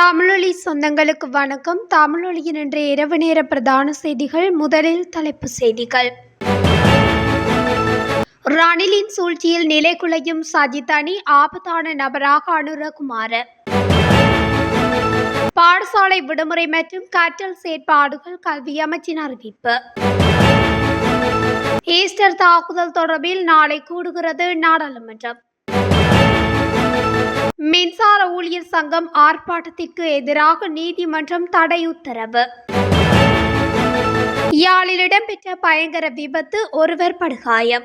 தமிழொலி சொந்தங்களுக்கு வணக்கம். தமிழொலியின் இன்றைய இரவு நேர பிரதான செய்திகள் முதலில் தலைப்புச் செய்திகள். ரணிலின் சூழ்ச்சியில் நிலைகுலையும் சஜித் அணி ஆபத்தான நபராக அனுரகுமார. பாடசாலை விடுமுறை மற்றும் கற்றல் செயற்பாடுகள் கல்வி அமைச்சின் அறிவிப்பு. ஈஸ்டர் தாக்குதல் தொடர்பில் நாளை கூடுகிறது நாடாளுமன்றம். மின்சார ஊழியர் சங்கம் ஆர்ப்பாட்டத்திற்கு எதிராக நீதிமன்றம் தடை உத்தரவு. யாழில் இடம்பெற்ற பயங்கர விபத்து ஒருவர் படுகாயம்.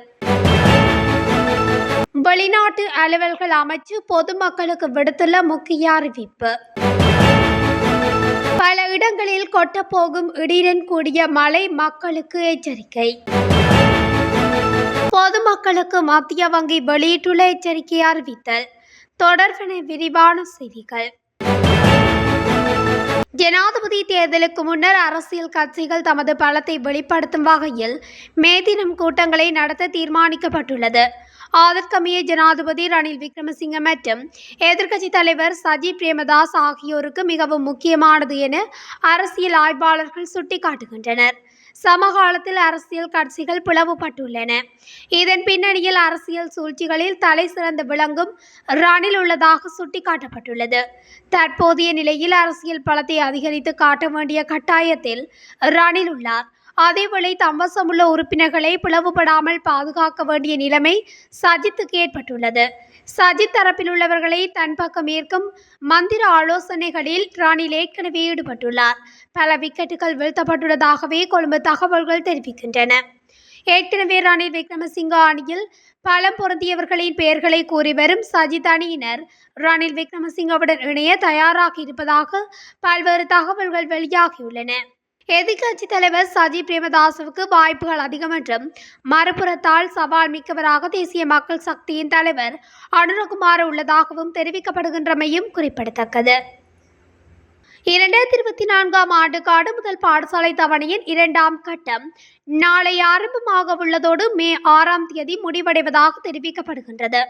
வெளிநாட்டு அலுவல்கள் அமைச்சு பொதுமக்களுக்கு விடுத்துள்ள முக்கிய அறிவிப்பு. பல இடங்களில் கொட்டப்போகும் இடியுடன் கூடிய மழை மக்களுக்கு எச்சரிக்கை. பொதுமக்களுக்கு மத்திய வங்கி வெளியிட்டுள்ள எச்சரிக்கை அறிவித்தல். தொடர்பென விரிவான செய்திகள். ஜனாதிபதி தேர்தலுக்கு முன்னர் அரசியல் கட்சிகள் தமது பலத்தை வெளிப்படுத்தும் வகையில் மே தினம் கூட்டங்களை நடத்த தீர்மானிக்கப்பட்டுள்ளது. அதற்கமைய ஜனாதிபதி ரணில் விக்ரமசிங்க மற்றும் எதிர்க்கட்சி தலைவர் சஜித் பிரேமதாஸ் ஆகியோருக்கு மிகவும் முக்கியமானது என அரசியல் ஆய்வாளர்கள் சுட்டிக்காட்டுகின்றனர். சமகாலத்தில் அரசியல் கட்சிகள் பிளவுபட்டுள்ளன. இதன் பின்னணியில் அரசியல் சூழ்ச்சிகளில் தலை சிறந்து விளங்கும் ரணில் உள்ளதாக சுட்டிக்காட்டப்பட்டுள்ளது. தற்போதைய நிலையில் அரசியல் பலத்தை அதிகரித்து காட்ட வேண்டிய கட்டாயத்தில் ரணில் உள்ளார். அதேவேளை தம்வசமுள்ள உறுப்பினர்களை பிளவுபடாமல் பாதுகாக்க வேண்டிய நிலைமை சஜித்துக்கு ஏற்பட்டுள்ளது. சஜித் தரப்பில் உள்ளவர்களை தன் பக்கம் ஏற்கும் மந்திர ஆலோசனைகளில் ராணில் ஏற்கனவே ஈடுபட்டுள்ளார். பல விக்கெட்டுகள் வீழ்த்தப்பட்டுள்ளதாகவே கொழும்பு தகவல்கள் தெரிவிக்கின்றன. ஏற்கனவே ரணில் விக்ரமசிங்கா அணியில் பலம் பொருந்தியவர்களின் பெயர்களை கூறி வரும் சஜித் அணியினர் ரணில் விக்ரமசிங்கவுடன் இணைய தயாராகி இருப்பதாக பல்வேறு தகவல்கள் வெளியாகியுள்ளன. எதிர்க்கட்சி தலைவர் சஜி பிரேமதாசவுக்கு வாய்ப்புகள் அதிகம் என்றும் மறுபுறத்தால் சவால் மிக்கவராக தேசிய மக்கள் சக்தியின் தலைவர் அனுரகுமார் உள்ளதாகவும் தெரிவிக்கப்படுகின்றமையும் குறிப்பிடத்தக்கது. இரண்டாயிரத்தி இருபத்தி நான்காம் ஆண்டுக்கான முதல் பாடசாலை தவணையின் இரண்டாம் கட்டம் நாளை ஆரம்பமாக உள்ளதோடு மே ஆறாம் தேதி முடிவடைவதாக தெரிவிக்கப்படுகின்றது.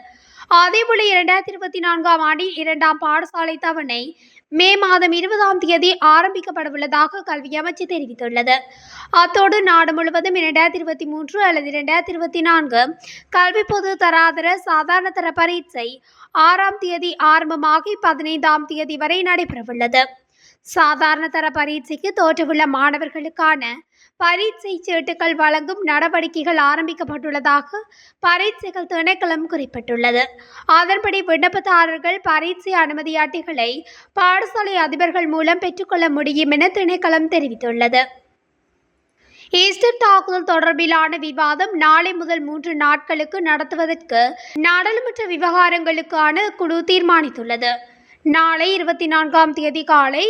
அதேபோல இரண்டாயிரத்தி இருபத்தி நான்காம் ஆண்டில் இரண்டாம் பாடசாலை தவணை மே மாதம் இருபதாம் தேதி ஆரம்பிக்கப்படவுள்ளதாக கல்வி அமைச்சு தெரிவித்துள்ளது. அத்தோடு நாடு முழுவதும் இரண்டாயிரத்தி இருபத்தி மூன்று அல்லது இரண்டாயிரத்தி இருபத்தி நான்கு கல்வி பொது தராதர சாதாரண தர பரீட்சை ஆறாம் தேதி ஆரம்பமாகி பதினைந்தாம் தேதி வரை நடைபெறவுள்ளது. சாதாரண தர பரீட்சைக்கு தோற்றவுள்ள மாணவர்களுக்கான பரீட்சை சீட்டுகள் வழங்கும் நடவடிக்கைகள் ஆரம்பிக்கப்பட்டுள்ளதாக பரீட்சைகள் திணைக்களம் குறிப்பிட்டுள்ளது. அதன்படி விண்ணப்பதாரர்கள் பரீட்சை அனுமதி அட்டைகளை பாடசாலை அதிபர்கள் மூலம் பெற்றுக்கொள்ள முடியும் என திணைக்களம் தெரிவித்துள்ளது. ஈஸ்டர் தாக்குதல் தொடர்பிலான விவாதம் நாளை முதல் மூன்று நாட்களுக்கு நடத்துவதற்கு நாடாளுமன்ற விவகாரங்களுக்கான குழு தீர்மானித்துள்ளது. நாளை இருபத்தி நான்காம் தேதி காலை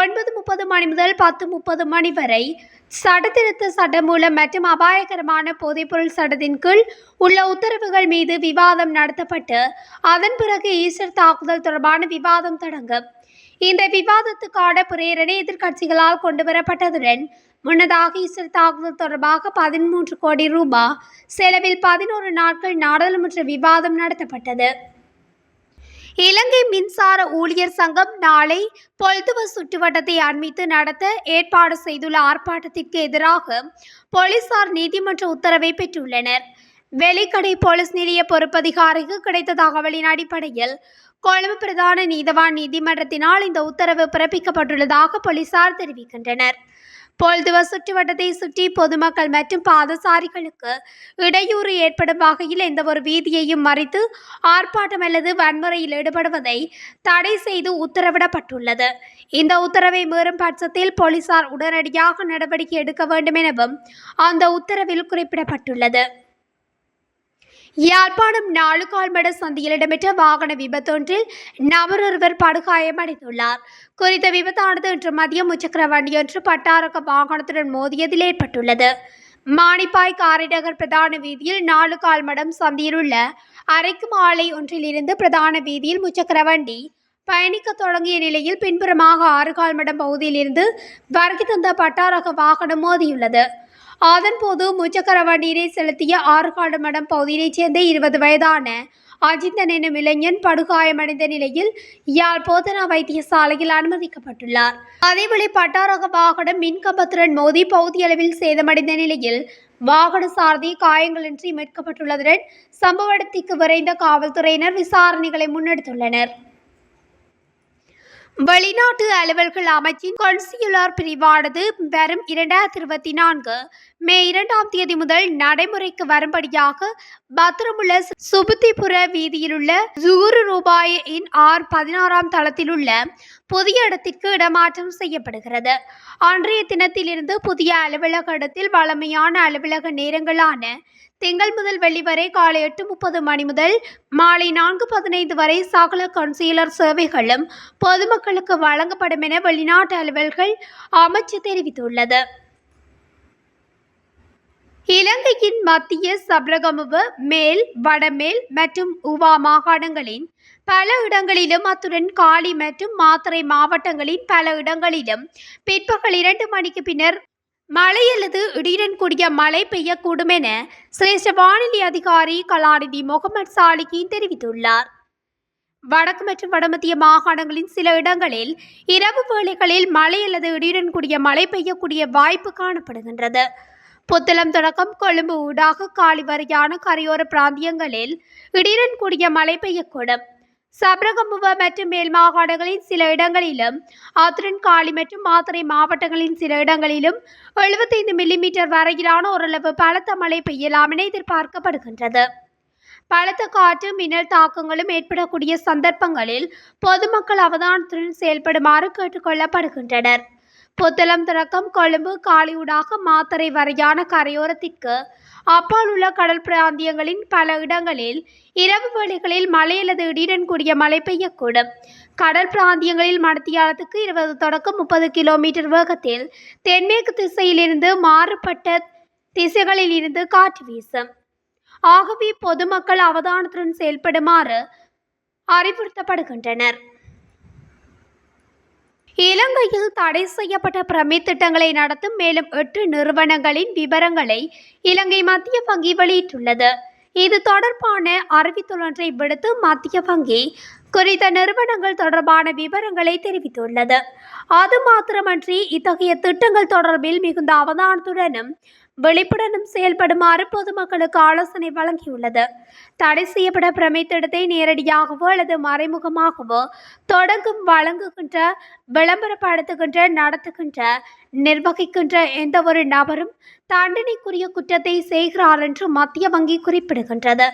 ஒன்பது முப்பது மணி முதல் பத்து முப்பது மணி வரை சட்டத்திருத்த சட்டமூலம் மற்றும் அபாயகரமான போதைப்பொருள் சட்டத்தின் கீழ் உள்ள உத்தரவுகள் மீது விவாதம் நடத்தப்பட்டு அதன் பிறகு ஈஸ்டர் தாக்குதல் தொடர்பான விவாதம் தொடங்கும். இந்த விவாதத்துக்கான பிரேரணை எதிர்க்கட்சிகளால் கொண்டுவரப்பட்டதுடன் முன்னதாக ஈஸ்டர் தாக்குதல் தொடர்பாக பதிமூன்று கோடி ரூபாய் செலவில் பதினோரு நாட்கள் நாடாளுமன்ற விவாதம் நடத்தப்பட்டது. இலங்கை மின்சார ஊழியர் சங்கம் நாளை பொல்துவ சுற்றுவட்டத்தை அண்மித்து நடத்த ஏற்பாடு செய்துள்ள ஆர்ப்பாட்டத்திற்கு எதிராக போலீசார் நீதிமன்ற உத்தரவை பெற்றுள்ளனர். வெளிக்கடை போலீஸ் நிலைய பொறுப்பதிகாரிக்கு கிடைத்த தகவலின் அடிப்படையில் கொழும்பு பிரதான நீதவான் நீதிமன்றத்தினால் இந்த உத்தரவு பிறப்பிக்கப்பட்டுள்ளதாக போலீசார் தெரிவிக்கின்றனர். பொழுதுவ சுற்றுவட்டத்தை சுற்றி பொதுமக்கள் மற்றும் பாதசாரிகளுக்கு இடையூறு ஏற்படும் வகையில் எந்த ஒரு வீதியையும் மறித்து ஆர்ப்பாட்டம் அல்லது வன்முறையில் ஈடுபடுவதை தடை செய்து உத்தரவிடப்பட்டுள்ளது. இந்த உத்தரவை மீறும் பட்சத்தில் போலீசார் உடனடியாக நடவடிக்கை எடுக்க வேண்டும் எனவும் அந்த உத்தரவில் குறிப்பிடப்பட்டுள்ளது. யாழ்ப்பாணம் நாலுகால்மட சந்தியில் இடம்பெற்ற வாகன விபத்தொன்றில் நபரொருவர் படுகாயமடைந்துள்ளார் குறித்த விபத்தானது இன்று மதியம் முச்சக்கர வண்டியொன்று பட்டாரக வாகனத்துடன் மோதியதில் ஏற்பட்டுள்ளது. மாணிப்பாய் காரைநகர் பிரதான வீதியில் நாலு கால்மடம் சந்தியில் உள்ள அரைக்கும் ஆலை ஒன்றிலிருந்து பிரதான வீதியில் முச்சக்கர வண்டி பயணிக்க தொடங்கிய நிலையில் பின்புறமாக ஆறு கால்மடம் பகுதியிலிருந்து வருகை தந்த பட்டாரக வாகனம் மோதியுள்ளது. அதன்போது முச்சக்கர வண்டியினை செலுத்திய ஆறுகாடு மடம் பகுதியைச் சேர்ந்த இருபது வயதான அஜிந்தன் எனும் இளைஞன் படுகாயமடைந்த நிலையில் யாழ் போதனா வைத்தியசாலையில் அனுமதிக்கப்பட்டுள்ளார். அதேவேளை பட்டாரக வாகனம் மின்கம்பத்துடன் மோதி பகுதியளவில் சேதமடைந்த நிலையில் வாகன சாரதி காயங்களின்றி மீட்கப்பட்டுள்ளதுடன் சம்பவ இடத்திற்கு விரைந்த காவல்துறையினர் விசாரணைகளை முன்னெடுத்துள்ளனர். வெளிநாட்டு அலுவல்கள் அமைச்சின் கொன்சியுலார் பிரிவானது வரும் இரண்டாயிரத்தி இருபத்தி நான்கு மே இரண்டாம் தேதி முதல் நடைமுறைக்கு வரும்படியாக பத்திரமுள்ள சுபுத்திபுர வீதியிலுள்ள ஜூறு ரூபாய் இன் ஆர் பதினாறாம் தளத்தில் உள்ள புதிய இடத்திற்கு இடமாற்றம் செய்யப்படுகிறது. அன்றைய தினத்திலிருந்து புதிய அலுவலக இடத்தில் வழமையான அலுவலக நேரங்களான திங்கள் முதல் வெள்ளி வரை காலை எட்டு முப்பது மணி முதல் மாலை நான்கு பதினைந்து வரை சகல கவுன்சிலர் சேவைகளும் பொதுமக்களுக்கு வழங்கப்படும் என வெளிநாட்டு அலுவல்கள் அமைச்சு தெரிவித்துள்ளது. இலங்கையின் மத்திய சபரகமுவ மேல் வடமேல் மற்றும் உவா மாகாணங்களின் பல இடங்களிலும் அத்துடன் காலி மற்றும் மாத்தறை மாவட்டங்களின் பல இடங்களிலும் பிற்பகல் இரண்டு மணிக்கு பின்னர் மழை அல்லது இடியுடன் கூடிய மழை பெய்யக்கூடும் என சிரேஷ்ட வானிலை அதிகாரி கலாநிதி முகமது சாலிகின் தெரிவித்துள்ளார். வடக்கு மற்றும் வடமத்திய மாகாணங்களின் சில இடங்களில் இரவு வேளைகளில் மழை அல்லது இடியுடன் கூடிய மழை பெய்யக்கூடிய வாய்ப்பு காணப்படுகின்றது. புத்தளம் தொடக்கம் கொழும்பு ஊடாக காலி வரையான கரையோர பிராந்தியங்களில் இடியுடன் கூடிய மழை பெய்யக்கூடும். சப்ரகமுவ மற்றும் மேல் மாகாணங்களின் சில இடங்களிலும் ஆத்துடன் காளி மற்றும் மாத்திரை மாவட்டங்களின் சில இடங்களிலும் எழுபத்தைந்து மில்லிமீட்டர் வரையிலான ஓரளவு பலத்த மழை பெய்யலாம் என எதிர்பார்க்கப்படுகின்றது. பலத்த காற்று மின்னல் தாக்கங்களும் ஏற்படக்கூடிய சந்தர்ப்பங்களில் பொதுமக்கள் அவதானத்துடன் செயல்படுமாறு கேட்டுக்கொள்ளப்படுகின்றனர். புத்தளம் தொடக்கம் கொழும்பு காலியூடாக மாத்தறை வரையான கரையோரத்திற்கு அப்பால் உள்ள கடல் பிராந்தியங்களின் பல இடங்களில் இரவு வேளைகளில் மழை அல்லது இடியுடன் கூடிய மழை பெய்யக்கூடும். கடல் பிராந்தியங்களில் மடத்தியாலத்துக்கு இருபது தொடக்கம் முப்பது கிலோமீட்டர் வேகத்தில் தென்மேற்கு திசையிலிருந்து மாறுபட்ட திசைகளில் இருந்து காற்று வீசும். ஆகவே பொதுமக்கள் அவதானத்துடன் செயல்படுமாறு அறிவுறுத்தப்படுகின்றனர். இலங்கையில் தடை செய்யப்பட்ட பிரமி திட்டங்களை நடத்தும் மேலும் எட்டு நிறுவனங்களின் விவரங்களை இலங்கை மத்திய வங்கி வெளியிட்டுள்ளது. இது தொடர்பான அறிவித்தொன்றை விடுத்து மத்திய வங்கி குறித்த நிறுவனங்கள் தொடர்பான விவரங்களை தெரிவித்துள்ளது. அது மாத்திரமன்றி இத்தகைய திட்டங்கள் தொடர்பில் மிகுந்த அவதானத்துடனும் வெளிப்புடனும் செயல்படுமாறு பொதுமக்களுக்கு ஆலோசனை வழங்கியுள்ளது. தடை செய்யப்பட பிரமைத்திடத்தை நேரடியாகவோ அல்லது மறைமுகமாகவோ தொடங்கும் வழங்குகின்ற விளம்பரப்படுத்துகின்ற நடத்துகின்ற நிர்வகிக்கின்ற எந்த ஒரு நபரும் தண்டனைக்குரிய குற்றத்தை செய்கிறார் என்று மத்திய வங்கி குறிப்பிடுகின்றது.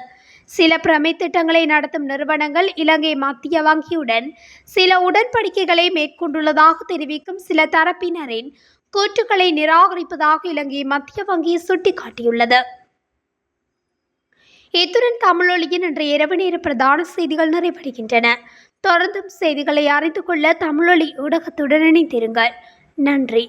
சில பிரமை திட்டங்களை நடத்தும் நிறுவனங்கள் இலங்கை மத்திய வங்கியுடன் சில உடன்படிக்கைகளை மேற்கொண்டுள்ளதாக தெரிவிக்கும் சில தரப்பினரின் கூற்றுக்களை நிராகரிப்பதாக இலங்கை மத்திய வங்கி சுட்டிக்காட்டியுள்ளது. இத்துடன் தமிழொலியின் இன்றைய இரவு நேர பிரதான செய்திகள் நிறைவடைகின்றன. தொடர்ந்தும் செய்திகளை அறிந்து கொள்ள தமிழொலி ஊடகத்துடன் இணைந்திருங்கள். நன்றி.